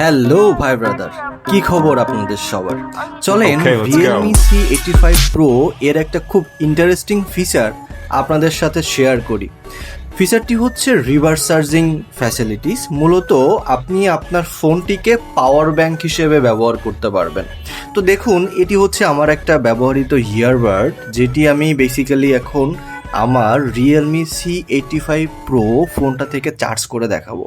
Hello ভাই brother কি খবর আপনাদের সবার? চলেন. Realme C eighty five pro এর একটা খুব ইন্টারেস্টিং ফিচার আপনাদের সাথে শেয়ার করি। ফিচারটি হচ্ছে রিভার্স চার্জিং ফ্যাসিলিটিস মূলত আপনি আপনার ফোনটিকে পাওয়ার ব্যাংক হিসেবে ব্যবহার করতে পারবেন। তো দেখুন এটি হচ্ছে আমার একটা ব্যবহৃত ইয়ারবাড যেটি আমি বেসিক্যালি এখন আমার Realme C eighty five pro ফোনটা থেকে চার্জ করে দেখাবো।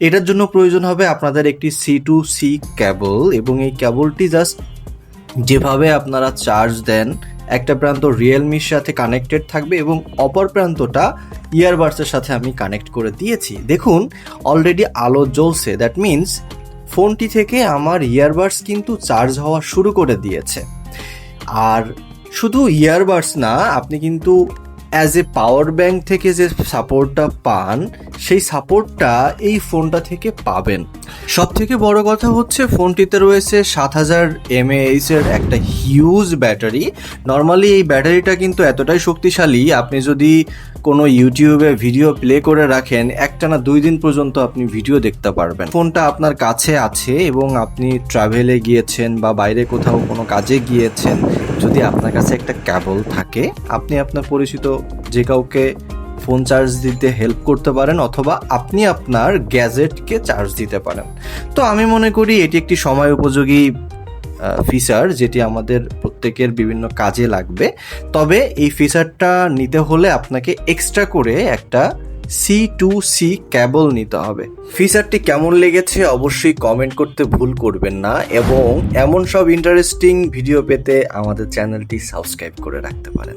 এটার জন্য প্রয়োজন হবে আপনাদের একটি সি টু সি ক্যাবল এবং এই ক্যাবলটি জাস্ট যেভাবে আপনারা চার্জ দেন, একটা প্রান্ত রিয়েলমির সাথে কানেক্টেড থাকবে এবং অপর প্রান্তটা ইয়ারবাডসের সাথে আমি কানেক্ট করে দিয়েছি। দেখুন অলরেডি আলো জ্বলছে দ্যাট মিন্স ফোনটি থেকে আমার ইয়ারবাডস কিন্তু চার্জ হওয়া শুরু করে দিয়েছে। আর শুধু ইয়ারবাডস না, আপনি কিন্তু অ্যাজ এ পাওয়ার ব্যাংক থেকে যে সাপোর্টটা পান সেই সাপোর্টটা এই ফোনটা থেকে পাবেন। সব থেকে বড় কথা হচ্ছে ফোনটিতে রয়েছে সাত হাজার এমএএইচ এর একটা হিউজ ব্যাটারি নর্মালি এই ব্যাটারিটা কিন্তু এতটাই শক্তিশালী, আপনি যদি কোনো ইউটিউবে ভিডিও প্লে করে রাখেন, একটানা দুই দিন পর্যন্ত আপনি ভিডিও দেখতে পারবেন। ফোনটা আপনার কাছে আছে এবং আপনি ট্রাভেলে গিয়েছেন বা বাইরে কোথাও কোনো কাজে গিয়েছেন, যদি আপনার কাছে একটা ক্যাবল থাকে, আপনি আপনার পরিচিত যে কাউকে ফোন চার্জ দিতে হেল্প করতে পারেন অথবা আপনি আপনার গ্যাজেটকে চার্জ দিতে পারেন। তো আমি মনে করি এটি একটি সময় উপযোগী ফিচার যেটি আমাদের প্রত্যেকের বিভিন্ন কাজে লাগবে। তবে এই ফিচারটা নিতে হলে আপনাকে এক্সট্রা করে একটা সি টু সি ক্যাবল নিতে হবে। ফিচারটি কেমন লেগেছে অবশ্যই কমেন্ট করতে ভুল করবেন না এবং এমন সব ইন্টারেস্টিং ভিডিও পেতে আমাদের চ্যানেলটি সাবস্ক্রাইব করে রাখতে পারেন।